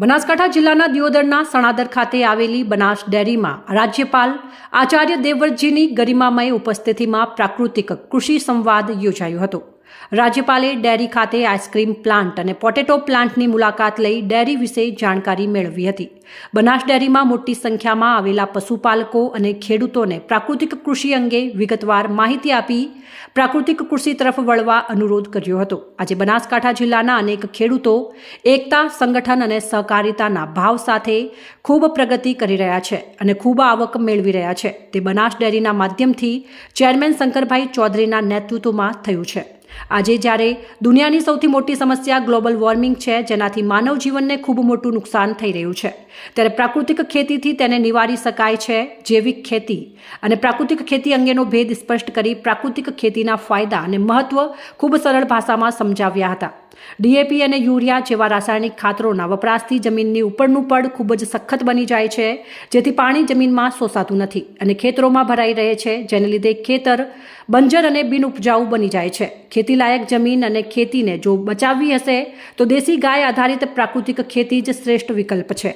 બનાસકાંઠા જિલ્લાના દિયોદરના સણાદર ખાતે આવેલી બનાસ ડેરીમાં રાજ્યપાલ આચાર્ય દેવવ્રતજીની ગરિમામય ઉપસ્થિતિમાં પ્રાકૃતિક કૃષિ સંવાદ યોજાયો હતો. રાજ્યપાલે ડેરી ખાતે આઈસ્ક્રીમ પ્લાન્ટ અને પોટેટો પ્લાન્ટની મુલાકાત લઈ ડેરી વિશે જાણકારી મેળવી હતી. બનાસ ડેરીમાં મોટી સંખ્યામાં આવેલા પશુપાલકો અને ખેડૂતોને પ્રાકૃતિક કૃષિ અંગે વિગતવાર માહિતી આપી પ્રાકૃતિક કૃષિ તરફ વળવા અનુરોધ કર્યો હતો. આજે બનાસકાંઠા જિલ્લાના અનેક ખેડૂતો એકતા, સંગઠન અને સહકારિતાના ભાવ સાથે ખૂબ પ્રગતિ કરી રહ્યા છે અને ખૂબ આવક મેળવી રહ્યા છે. તે બનાસ ડેરીના માધ્યમથી ચેરમેન શંકરભાઈ ચૌધરીના નેતૃત્વમાં થયું છે. આજે જ્યારે દુનિયાની સૌથી મોટી સમસ્યા ગ્લોબલ વોર્મિંગ છે, જેનાથી માનવ જીવનને ખૂબ મોટું નુકસાન થઈ રહ્યું છે. ત્યારે પ્રાકૃતિક ખેતીથી તેને નિવારી શકાય છે જૈવિક ખેતી. અને પ્રાકૃતિક ખેતી અંગેનો ભેદ સ્પષ્ટ કરી પ્રાકૃતિક ખેતીના ફાયદા અને મહત્વ ખૂબ સરળ ભાષામાં સમજાવ્યા હતા. ડીએપી અને યુરિયા જેવા રાસાયણિક ખાતરોના વપરાશથી જમીનની ઉપરનું પડ ખૂબ જ સખત બની જાય છે, જેથી પાણી જમીનમાં શોષાતું નથી અને ખેતરોમાં ભરાઈ રહે છે, જેને લીધે ખેતર, બંજર અને બિનઉપજાઉ બની જાય છે. ખેતીલાયક જમીન અને ખેતીને જો બચાવવી હશે, તો દેશી ગાય આધારિત પ્રાકૃતિક ખેતી જ શ્રેષ્ઠ વિકલ્પ છે.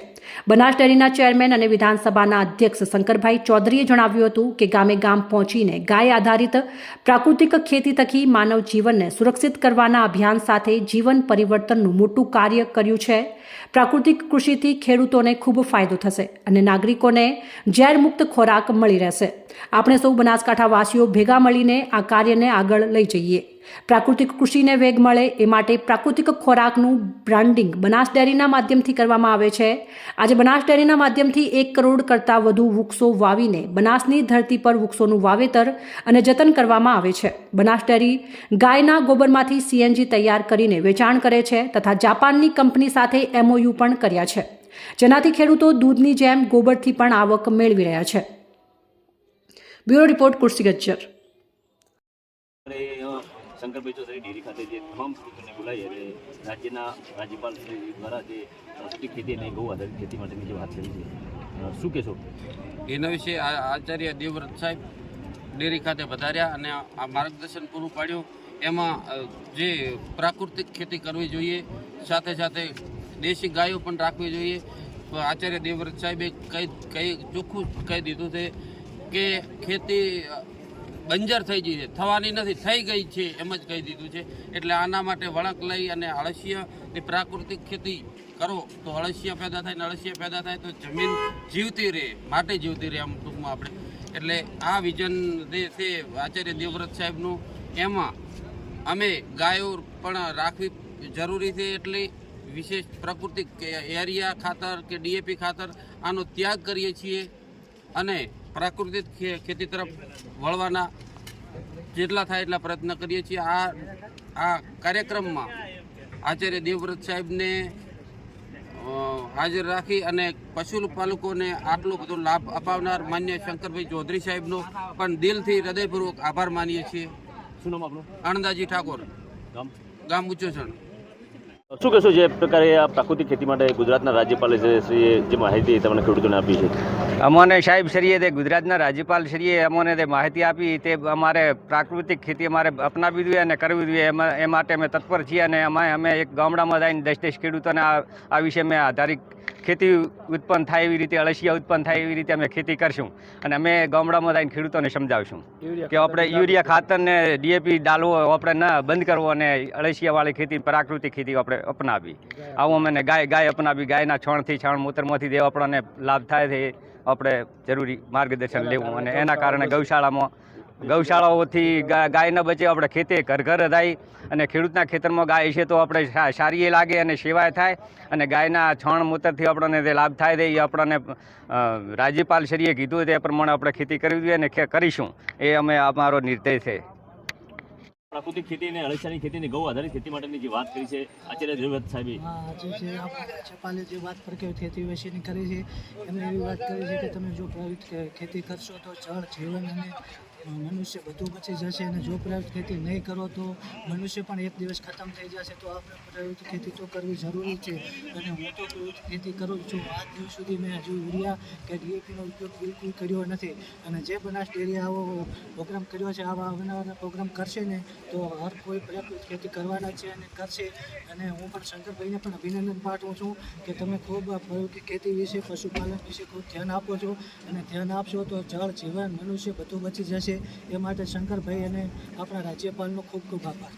બનાસ ડેરીના ચેરમેન અને વિધાનસભાના અધ્યક્ષ શંકરભાઈ ચૌધરીએ જણાવ્યું હતું કે ગામે ગામ પહોંચીને ગાય આધારિત પ્રાકૃતિક ખેતી થકી માનવ જીવનને સુરક્ષિત કરવાના અભિયાન સાથે જીવન પરિવર્તનનું મોટું કાર્ય કર્યું છે. પ્રાકૃતિક કૃષિથી ખેડૂતોને ખૂબ ફાયદો થશે અને નાગરિકોને ઝેરમુક્ત ખોરાક મળી રહેશે. આપણે સૌ બનાસકાંઠાવાસીઓ ભેગા મળીને આ કાર્યને આગળ લઈ જઈએ. પ્રાકૃતિક કૃષિને વેગ મળે એ માટે પ્રાકૃતિક ખોરાકનું બ્રાન્ડિંગ બનાસ ડેરીના માધ્યમથી કરવામાં આવે છે. આજે બનાસ ડેરીના માધ્યમથી એક કરોડ કરતાં વધુ વૃક્ષો વાવીને બનાસની ધરતી પર વૃક્ષોનું વાવેતર અને જતન કરવામાં આવે છે. બનાસ ડેરી ગાયના ગોબરમાંથી સીએનજી તૈયાર કરીને વેચાણ કરે છે તથા જાપાનની કંપની સાથે એમઓયુ પણ કર્યા છે. જેનાથી ખેડૂતો દૂધની જેમ ગોબરથી પણ આવક મેળવી રહ્યા છે. Bureau report Kursi Gajjar. Shankarbhai Chaudhary dairy ખાતે જે તમામ ખેડૂતોને બોલાવી અને રાજ્યના રાજ્યપાલ શ્રી દ્વારા જે પ્લાસ્ટિક ખેતી અને ગૌ આધારિત ખેતી માટેની જે વાત કરી છે. શું કહેશો? એના વિશે આચાર્ય દેવવ્રત સાહેબ ડેરી ખાતે વધાર્યા અને આ માર્ગદર્શન પૂરું પાડ્યું. એમાં જે પ્રાકૃતિક ખેતી કરવી જોઈએ, સાથે સાથે દેશી ગાયો પણ રાખવી જોઈએ. આચાર્ય દેવવ્રત સાહેબે કઈ કઈ ચોખ્ખું કહી દીધું છે કે ખેતી બંજર થઈ ગઈ છે. થવાની નથી, થઈ ગઈ છે એમ જ કહી દીધું છે. એટલે આના માટે વળક લઈ અને અળસિયાની પ્રાકૃતિક ખેતી કરો. તો અળસિયા પેદા થાય ને અળસિયા પેદા થાય તો જમીન જીવતી રહે, માટે જીવતી રહે આમ ટૂંકમાં આપણે. એટલે આ વિઝન જે છે આચાર્ય દેવવ્રત સાહેબનું, એમાં અમે ગાયો પણ રાખવી જરૂરી છે એટલે વિશેષ પ્રાકૃતિક એરિયા ખાતર કે ડીએપી ખાતર આનો ત્યાગ કરીએ છીએ. અને પ્રાકૃતિક ખેતી તરફ વળવાના જેટલા થાય એટલા પ્રયત્ન કરીએ છીએ. આ આ કાર્યક્રમમાં આચાર્ય દેવવ્રત સાહેબને હાજર રાખી અને પશુપાલકોને આટલો બધો લાભ અપાવનાર માન્ય શંકરભાઈ ચૌધરી સાહેબનો પણ દિલથી હૃદયપૂર્વક આભાર માનીએ છીએ. શું નામ આપણું આણંદાજી ઠાકોર. ગામ? ઉચ્ચોસણ શું કહેશો જે પ્રકારે આ પ્રાકૃતિક ખેતી માટે ગુજરાતના રાજ્યપાલે જે માહિતી તમને ખેડૂતોને આપી છે? અમોને સાહેબ શ્રીએ તે ગુજરાતના રાજ્યપાલ શ્રીએ અમોને તે માહિતી આપી, તે અમારે પ્રાકૃતિક ખેતી અમારે અપનાવી જોઈએ અને કરવી જોઈએ. એમાં એ માટે અમે તત્પર છીએ અને અમે અમે એક ગામડામાં જઈને દસ દસ ખેડૂતોને આ આ વિશે મેં આધારિત ખેતી ઉત્પન્ન થાય એવી રીતે અળસિયા ઉત્પન્ન થાય એવી રીતે અમે ખેતી કરશું. અને અમે ગામડામાં જઈને ખેડૂતોને સમજાવશું કે આપણે યુરિયા ખાતર ને ડીએપી ડાલવો આપણે ના બંધ કરવો અને અળસિયાવાળી ખેતી પ્રાકૃતિક ખેતી આપણે અપનાવી. આવું અમે ગાય ગાય અપનાવી. ગાયના છણથી છણ મૂત્રમાંથી જે આપણને લાભ થાય છે આપણે જરૂરી માર્ગદર્શન લેવું અને એના કારણે ગૌશાળામાં ગૌશાળાઓથી ગાય ન બચે આપણે ખેતે ઘર ઘર થાય અને ખેડૂતના ખેતરમાં ગાય છે તો આપણે સારી એ લાગે અને સેવાય થાય અને ગાયના છણ મૂતરથી આપણને તે લાભ થાય તે એ આપણને અ, રાજ્યપાલ શ્રીએ કીધું તે પ્રમાણે આપણે ખેતી કરવી જોઈએ અને કરીશું. એ અમે અમારો નિર્ણય છે. પ્રાકૃતિક ખેતી અને અળસિયાની ખેતી અને ગૌ આધારિત ખેતી માટેની જે વાત કરી છે આચાર્ય દેવવ્રત સાહેબે. હા આજે જે આપણે રાજ્યપાલે જે વાત પ્રખ્યાત ખેતી વિશેની કરી છે એમને એવી વાત કરી છે કે તમે જો પ્રવૃત્ત ખેતી કરશો તો જળ જીવન અને મનુષ્ય બધું બચી જશે અને જો પ્રયુક્ત ખેતી નહીં કરો તો મનુષ્ય પણ એક દિવસ ખતમ થઈ જશે. તો આપણે પ્રયુક્ત ખેતી તો કરવી જરૂરી છે. અને હું તો પ્રયુક્ત ખેતી કરું છું. આજ દિવસ સુધી મેં હજુ યુરિયા કે ડીએપીનો ઉપયોગ બિલકુલ કર્યો નથી. અને જે બનાસ ડેરી આવો પ્રોગ્રામ કર્યો છે, આવા અવનવાના પ્રોગ્રામ કરશે ને, તો હર કોઈ પ્રયુક્ત ખેતી કરવાના છે અને કરશે. અને હું પણ શંકરભાઈને પણ અભિનંદન પાઠવું છું કે તમે ખૂબ પ્રયુક્ત ખેતી વિશે, પશુપાલન વિશે ખૂબ ધ્યાન આપો છો. અને ધ્યાન આપશો તો જળ, જીવન, મનુષ્ય બધું બચી જશે. એ માટે શંકરભાઈ અને આપણા રાજ્યપાલનો ખૂબ ખૂબ આભાર.